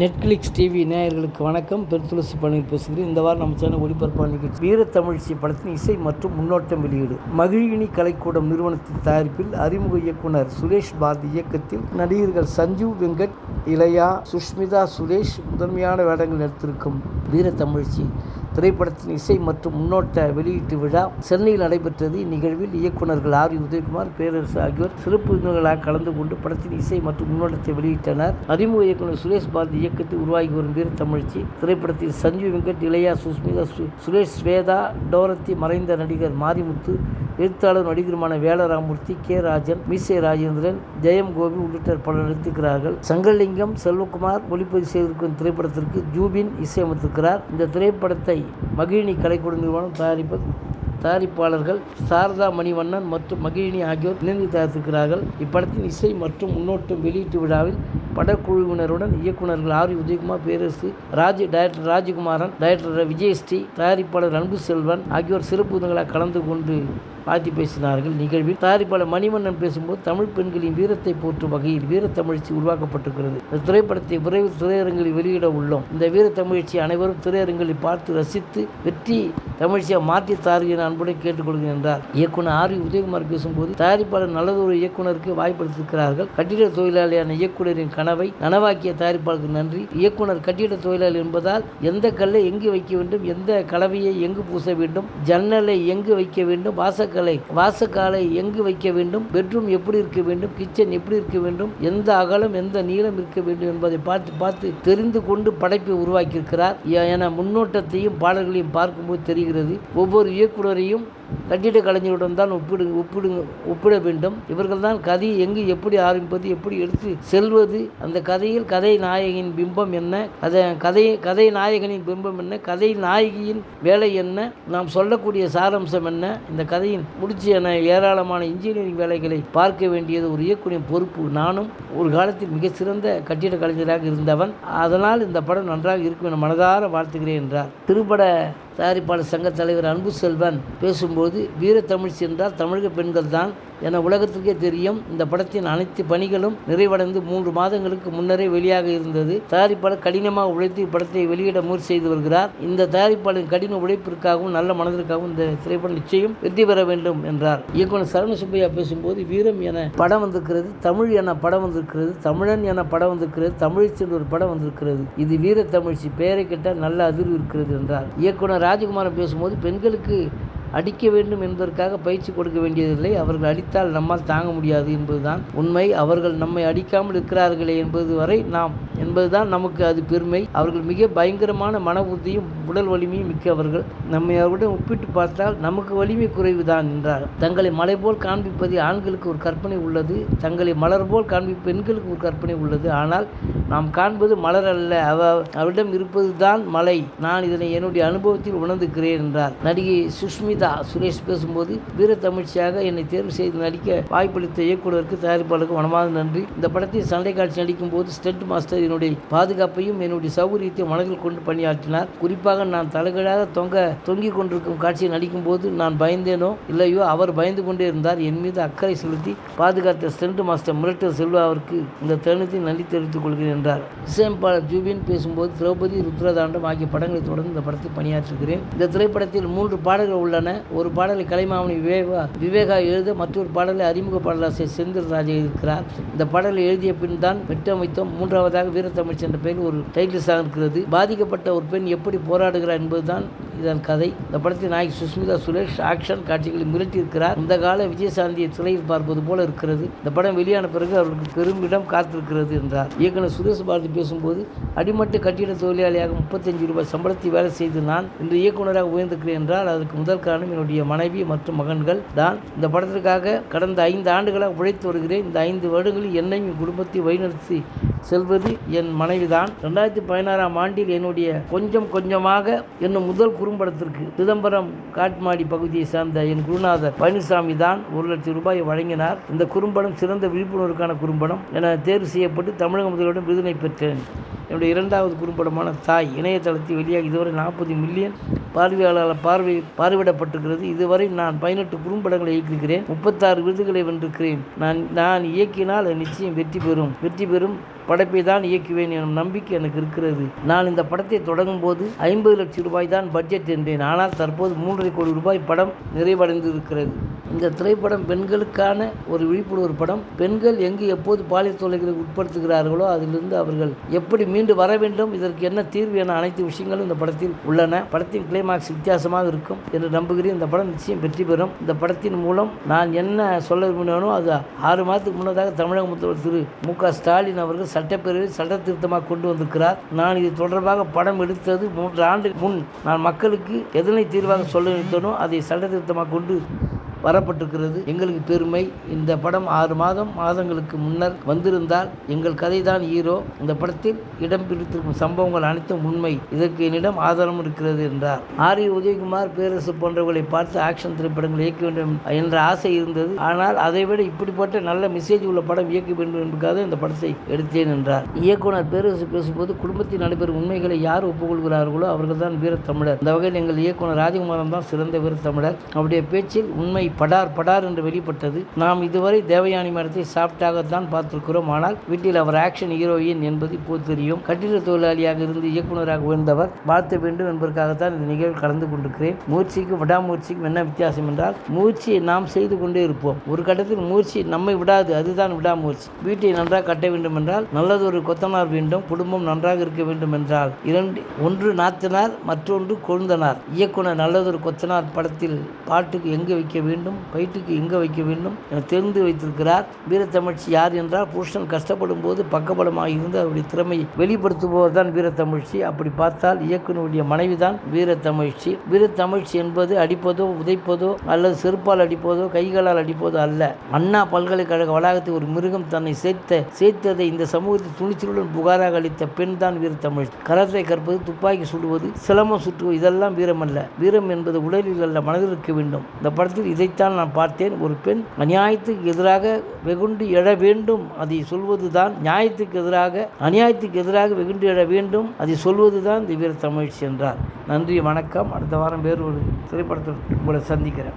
Netflix TV நேயர்களுக்கு வணக்கம். பெருத்துளசி பணியில் பேசுகிறேன். இந்த வாரம் நம்ம சேனல் ஒளிபரப்பான நிகழ்ச்சி வீரத்தமிழ்ச்சி படத்தின் இசை மற்றும் முன்னோட்டம் வெளியீடு. மகிழினி கலைக்கூடம் நிறுவனத்தின் தயாரிப்பில் அறிமுக இயக்குனர் சுரேஷ் பாரதி இயக்கத்தில் நடிகர்கள் சஞ்சீவ் வெங்கட் இளையா சுஷ்மிதா சுரேஷ் முதன்மையான வேடங்கள் எடுத்திருக்கும் வீரத்தமிழ்ச்சி. திரைப்படத்தின் இசை மற்றும் முன்னோட்ட வெளியீட்டு விழா சென்னையில் நடைபெற்றது. இந்நிகழ்வில் இயக்குநர்கள் ஆர் உதயகுமார் பேரரசு ஆகியோர் சிறப்பு விருந்தினர்களாக கலந்து கொண்டு படத்தின் இசை மற்றும் முன்னோட்டத்தை வெளியிட்டனர். அறிமுக இயக்குனர் சுரேஷ் பாரதி இயக்கத்தில் உருவாகி வரும் வீரத்தமிழ்ச்சி திரைப்படத்தில் சஞ்சீவ் வெங்கட் இளையா சுஸ்மிதா சு- சுரேஷ் ஸ்வேதா டோரத்தி மறைந்த நடிகர் மாரிமுத்து எழுத்தாளர் நடிகருமான வேலராமூர்த்தி கே. ராஜன் மீசே ராஜேந்திரன் ஜெயம் கோபி உள்ளிட்ட பலர் நடித்திருக்கிறார்கள். சங்கலிங்கம் செல்வகுமார் ஒளிப்பதிவு செய்திருக்கும் திரைப்படத்திற்கு ஜூபின் இசையமைத்திருக்கிறார். இந்த திரைப்படத்தை மகிழினி கலைக்கூட நிறுவனம் தயாரிப்பது தயாரிப்பாளர்கள் சாரதா மணிவண்ணன் மற்றும் மகிழினி ஆகியோர் இணைந்து தயாரித்திருக்கிறார்கள். இப்படத்தின் இசை மற்றும் முன்னோட்டம் வெளியீட்டு விழாவில் படக்குழுவினருடன் இயக்குனர்கள் R V Udhayakumar Perarasu Raj director Rajakumaran director Vijayasri தயாரிப்பாளர் அன்பு செல்வன் ஆகியோர் சிறப்பு விருந்தினர்களாக கலந்து கொண்டு வாழ்த்தி பேசினார்கள். நிகழ்வில் தயாரிப்பாளர் மணிமன்னன் பேசும்போது தமிழ் பெண்களின் வீரத்தை போற்றும் வகையில் வீரத்தமிழ்ச்சி உருவாக்கப்பட்டிருக்கிறது. இந்த திரைப்படத்தை விரைவில் திரையரங்கில் வெளியிட உள்ளோம். இந்த வீரத்தமிழ்ச்சி அனைவரும் திரையரங்கில் பார்த்து ரசித்து வெற்றி தமிழ்ச்சியை மாற்றி தாருகிற அன்புடன் கேட்டுக்கொள்கிறேன் என்றார். இயக்குனர் ஆர். உதயகுமார் பேசும்போது தயாரிப்பாளர் நல்லதொரு இயக்குனருக்கு வாய்ப்பளித்திருக்கிறார்கள். கட்டிட தொழிலாளியான இயக்குனரின் கனவை நனவாக்கிய தயாரிப்பாளருக்கு நன்றி. இயக்குனர் கட்டிட தொழிலாளி என்பதால் எந்த கல்லை எங்கு வைக்க வேண்டும் எந்த கலவையை எங்கு பூச வேண்டும் ஜன்னலை எங்கு வைக்க வேண்டும் வாசக்கலை வாசக்காலை எங்கு வைக்க வேண்டும் பெட்ரூம் எப்படி இருக்க வேண்டும் கிச்சன் எப்படி இருக்க வேண்டும் எந்த அகலம் எந்த நீளம் இருக்க வேண்டும் என்பதை பார்த்து பார்த்து தெரிந்து கொண்டு படைப்பை உருவாக்கியிருக்கிறார். என முன்னோட்டத்தையும் பாடல்களையும் பார்க்கும்போது தெரிகிறது. ஒவ்வொரு இயக்குனரையும் கட்டிட கலைஞருடன் தான் ஒப்பிடு ஒப்பிடு ஒப்பிட வேண்டும். இவர்கள் தான் கதையை எங்கு எப்படி ஆரம்பிப்பது எப்படி எடுத்து செல்வது அந்த கதையில் கதை நாயகியின் பிம்பம் என்ன கதை கதை கதை நாயகனின் பிம்பம் என்ன கதை நாயகியின் வேலை என்ன நாம் சொல்லக்கூடிய சாராம்சம் என்ன இந்த கதையின் முடிச்சு என ஏராளமான இன்ஜினியரிங் வேலைகளை பார்க்க வேண்டியது ஒரு இயக்குனரின் பொறுப்பு. நானும் ஒரு காலத்தில் மிக சிறந்த கட்டிட கலைஞராக இருந்தவன். அதனால் இந்த படம் நன்றாக இருக்கும் என மனதார வாழ்த்துகிறேன் என்றார். திருப்பட தயாரிப்பாளர் சங்க தலைவர் அன்பு செல்வன் பேசும்போது வீரத்தமிழ்ச்சி என்றால் தமிழக பெண்கள் தான் என உலகத்திற்கே தெரியும். இந்த படத்தின் அனைத்து பணிகளும் நிறைவடைந்து மூன்று மாதங்களுக்கு முன்னரே வெளியாக இருந்தது. தயாரிப்பாளர் கடினமாக உழைத்து இப்படத்தை வெளியிட முயற்சி செய்து வருகிறார். இந்த தயாரிப்பாளரின் கடின உழைப்பிற்காகவும் நல்ல மனதிற்காகவும் இந்த திரைப்படம் நிச்சயம் வெற்றி பெற வேண்டும் என்றார். இயக்குனர் சரவண சுப்பையா பேசும்போது வீரம் என படம் வந்திருக்கிறது தமிழ் என படம் வந்திருக்கிறது தமிழன் என படம் வந்திருக்கிறது தமிழ் சென்று ஒரு படம் வந்திருக்கிறது. இது வீர தமிழ்ச்சி பெயரை கேட்டால் நல்ல அதிர்வு இருக்கிறது என்றார். இயக்குனர் ராஜகுமாரன் பேசும்போது பெண்களுக்கு அடிக்க வேண்டும் என்பதற்காக பயிற்சி கொடுக்க வேண்டியதில்லை. அவர்கள் அடித்தால் நம்மால் தாங்க முடியாது என்பதுதான் உண்மை. அவர்கள் நம்மை அடிக்காமல் இருக்கிறார்களே என்பது வரை நாம் என்பதுதான் நமக்கு அது பெருமை. அவர்கள் மிக பயங்கரமான மன உறுதியும் உடல் வலிமையும் மிக்கவர்கள் நம்மை அவருடன் ஒப்பிட்டு பார்த்தால் நமக்கு வலிமை குறைவு தான் என்றார். தங்களை மலை போல் காண்பிப்பது ஆண்களுக்கு ஒரு கற்பனை உள்ளது. தங்களை மலர் போல் காண்பிப்பது பெண்களுக்கு ஒரு கற்பனை உள்ளது. ஆனால் நாம் காண்பது மலர் அல்ல. அவ அவரிடம் இருப்பது தான் மலை. நான் இதனை என்னுடைய அனுபவத்தில் உணர்ந்துக்கிறேன் என்றார். நடிகை கீதா சுரேஷ் பேசும்போது வீர தமிழ்ச்சியாக என்னை தேர்வு செய்து நடிக்க வாய்ப்பளித்த இயக்குனருக்கு தயாரிப்பாளருக்கு மனமார்ந்த நன்றி. இந்த படத்தில் சண்டை காட்சி நடிக்கும் போது ஸ்டெண்ட் மாஸ்டர் என்னுடைய பாதுகாப்பையும் என்னுடைய சௌகரியத்தையும் மனதில் கொண்டு பணியாற்றினார். குறிப்பாக நான் தலைகளாக தொங்க தொங்கிக் கொண்டிருக்கும் காட்சியை நடிக்கும் போது நான் பயந்தேனோ இல்லையோ அவர் பயந்து கொண்டே இருந்தார். என் மீது அக்கறை செலுத்தி பாதுகாத்த ஸ்டெண்ட் மாஸ்டர் மிரட்டர் அவருக்கு இந்த தருணத்தை நன்றி தெரிவித்துக் கொள்கிறேன் என்றார். இசையமைப்பாளர் ஜூபின் பேசும்போது திரௌபதி ருத்ரதாண்டம் ஆகிய படங்களை தொடர்ந்து இந்த படத்தில் பணியாற்றுகிறேன். இந்த திரைப்படத்தில் மூன்று பாடல்கள் உள்ளன. ஒரு பாடலை கலைமாமணி விவேகா விவேகா எழுத மற்றொரு பாடலை அறிமுக பாடலாசிரியர் செந்தில் ராஜா இருக்கிறார் இந்த பாடலை எழுதிய பின் தான் வெட்டமைத்தோம். மூன்றாவதாக வீரத்தமிழ்ச்சி என்ற பெயர் ஒரு டைட்டில் சாங் இருக்கிறது பாதிக்கப்பட்ட ஒரு பெண் எப்படி போராடுகிறார் என்பதுதான் இதன் கதை. இந்த படத்தில் நாயகி சுஸ்மிதா சுரேஷ் ஆக்ஷன் காட்சிகளை மிரட்டியிருக்கிறார். இந்த கால விஜயசாந்தியை துணையில் பார்ப்பது போல இருக்கிறது. இந்த படம் வெளியான பிறகு அவருக்கு பெரும் இடம் காத்திருக்கிறது என்றார். இயக்குனர் சுரேஷ் பாரதி பேசும்போது அடிமட்ட கட்டிட தொழிலாளியாக முப்பத்தஞ்சு ரூபாய் சம்பளத்தை வேலை செய்து நான் இன்று இயக்குனராக உயர்ந்திருக்கிறேன் என்றால் அதற்கு முதல் காரணம் என்னுடைய மனைவி மற்றும் மகன்கள் தான். இந்த படத்திற்காக கடந்த ஐந்து ஆண்டுகளாக உழைத்து வருகிறேன். இந்த ஐந்து வருடங்களில் என்னையும் என் குடும்பத்தை வழிநடத்தி செல்வது என் மனைவிதான். ரெண்டாயிரத்தி பதினாறாம் ஆண்டில் என்னுடைய கொஞ்சம் கொஞ்சமாக என்னும் முதல் குறும்படத்திற்கு சிதம்பரம் காட்மாடி பகுதியை சார்ந்த என் குருநாதர் பழனிசாமி தான் ஒரு லட்சம் ரூபாயை வழங்கினார். இந்த குறும்படம் சிறந்த விழிப்புணர்வுக்கான குறும்படம் என தேர்வு செய்யப்பட்டு தமிழக முதல்வரிடம் விருதினை பெற்றேன். என்னுடைய இரண்டாவது குறும்படமான தாய் இணையதளத்தில் வெளியாக இதுவரை நாற்பது மில்லியன் பார்வையாளர் பார்வை பார்வையிடப்பட்டிருக்கிறது. இதுவரை நான் பதினெட்டு குறும்படங்களை இயக்கியிருக்கிறேன். முப்பத்தாறு விருதுகளை வென்றிருக்கிறேன். நான் நான் இயக்கினால் நிச்சயம் வெற்றி பெறும். வெற்றி பெறும் படைப்பை தான் இயக்குவேன் எனும் நம்பிக்கை எனக்கு இருக்கிறது. நான் இந்த படத்தை தொடங்கும் போது ஐம்பது லட்சம் ரூபாய் தான் பட்ஜெட் என்றேன். ஆனால் தற்போது மூன்றரை கோடி ரூபாய் படம் நிறைவடைந்து இருக்கிறது இந்த திரைப்படம் பெண்களுக்கான ஒரு விழிப்புணர்வு படம். பெண்கள் எங்கு எப்போது பாலியல் தொலைகளை உட்படுத்துகிறார்களோ அதிலிருந்து அவர்கள் எப்படி மீண்டு வர வேண்டும். இதற்கு என்ன தீர்வு என அனைத்து விஷயங்களும் இந்த படத்தில் உள்ளன. படத்தின் கிளைமாக்ஸ் வித்தியாசமாக இருக்கும் என்று நம்புகிறேன். இந்த படம் நிச்சயம் வெற்றி பெறும். இந்த படத்தின் மூலம் நான் என்ன சொல்ல விரும்பினோ அது ஆறு மாதத்துக்கு முன்னதாக தமிழக முதல்வர் திரு மு க ஸ்டாலின் அவர்கள் சட்டப்பேரவையில் சட்ட திருத்தமாக கொண்டு வந்திருக்கிறார். நான் இது தொடர்பாக படம் எடுத்தது மூன்று ஆண்டு முன். நான் மக்களுக்கு எதனை தீர்வாக சொல்ல நினைத்தனோ அதை சட்ட திருத்தமாக கொண்டு வரப்பட்டிருக்கிறது. எங்களுக்கு பெருமை. இந்த படம் ஆறு மாதம் மாதங்களுக்கு முன்னர் வந்திருந்தால் எங்கள் கதை தான் ஹீரோ. இந்த படத்தில் இடம் பிடித்திருக்கும் சம்பவங்கள் அனைத்தும் உண்மை. இதற்கு என்னிடம் ஆதாரம் இருக்கிறது என்றார். ஆரி உதயகுமார் பேரரசு போன்றவர்களை பார்த்து ஆக்ஷன் திரைப்படங்கள் இயக்க வேண்டும் என்ற ஆசை இருந்தது. ஆனால் அதைவிட இப்படிப்பட்ட நல்ல மெசேஜ் உள்ள படம் இயக்க வேண்டும் என்பதற்காக இந்த படத்தை எடுத்தேன் என்றார். இயக்குனர் பேரரசு பேசும்போது குடும்பத்தில் நடைபெறும் உண்மைகளை யார் ஒப்புக்கொள்கிறார்களோ அவர்கள் தான் வீரத்தமிழர். இந்த வகையில் எங்கள் இயக்குனர் ராஜகுமாரன் தான் சிறந்த வீரத்தமிழர். அவருடைய பேச்சில் உண்மை படார் படார் என்று வெளிப்பட்டது. நாம் இதுவரை தேவயானி மரத்தை சாப்பிட்டாகத்தான் பார்த்திருக்கிறோம். ஆனால் வீட்டில் அவர் ஆக்ஷன் ஹீரோயின் என்பது இப்போது தெரியும். கட்டிட தொழிலாளியாக இருந்து இயக்குநராக உயர்ந்தவர். வாழ்த்த வேண்டும் என்பதற்காகத்தான் இந்த நிகழ்வு கலந்து கொண்டிருக்கிறேன். மூர்ச்சிக்கும் விடாமூர்ச்சிக்கும் என்ன வித்தியாசம் என்றால் மூர்ச்சியை நாம் செய்து கொண்டே இருப்போம். ஒரு கட்டத்தில் மூர்ச்சி நம்மை விடாது. அதுதான் விடாமூர்ச்சி. வீட்டை நன்றாக கட்ட வேண்டும் என்றால் நல்லதொரு கொத்தனார் வேண்டும். குடும்பம் நன்றாக இருக்க வேண்டும் என்றால் இரண்டு ஒன்று நாத்தனார் மற்றொன்று கொழுந்தனார். இயக்குனர் நல்லதொரு கொத்தனார் படத்தில் பாட்டுக்கு எங்கு வைக்க வேண்டும்? பயிற்றுக்கு எங்கே வைக்க வேண்டும் என தெரிந்து வைத்திருக்கிறார். வீரத்தமிழ்ச்சி யார் என்றால் புருஷன் கஷ்டப்படும் போது பக்கபலமாக இருந்து அவருடைய திறமையை வெளிப்படுத்துபவர் தான் வீரத்தமிழ்ச்சி. அப்படி பார்த்தால் இயக்குனருடைய மனைவி தான் வீரத்தமிழ்ச்சி. வீரத்தமிழ்ச்சி என்பது அடிப்பதோ உதைப்பதோ அல்லது செருப்பால் அடிப்பதோ கைகளால் அடிப்பதோ அல்ல. அண்ணா பல்கலைக்கழக வளாகத்தில் ஒரு மிருகம் தன்னை சேர்த்த சேர்த்ததை இந்த சமூகத்தில் துணிச்சலுடன் புகாராக அளித்த பெண் தான் வீரத்தமிழ். கரத்தை கற்பது துப்பாக்கி சுடுவது சிலமம் சுற்றுவது இதெல்லாம் வீரம் அல்ல வீரம் என்பது உடலில் அல்ல மனதில் இருக்க வேண்டும். இந்த படத்தில் இதை இதைத்தான் நான் பார்த்தேன். ஒரு பெண் அநியாயத்துக்கு எதிராக வெகுண்டு எழ வேண்டும் அதை சொல்வதுதான் நியாயத்துக்கு எதிராக அநியாயத்துக்கு எதிராக வெகுண்டு எழ வேண்டும் அதை சொல்வதுதான் தான் இந்த வீர தமிழ்ச்சி என்றார் நன்றி வணக்கம். அடுத்த வாரம் வேறு ஒரு திரைப்படத்தில் உங்களை சந்திக்கிறேன்.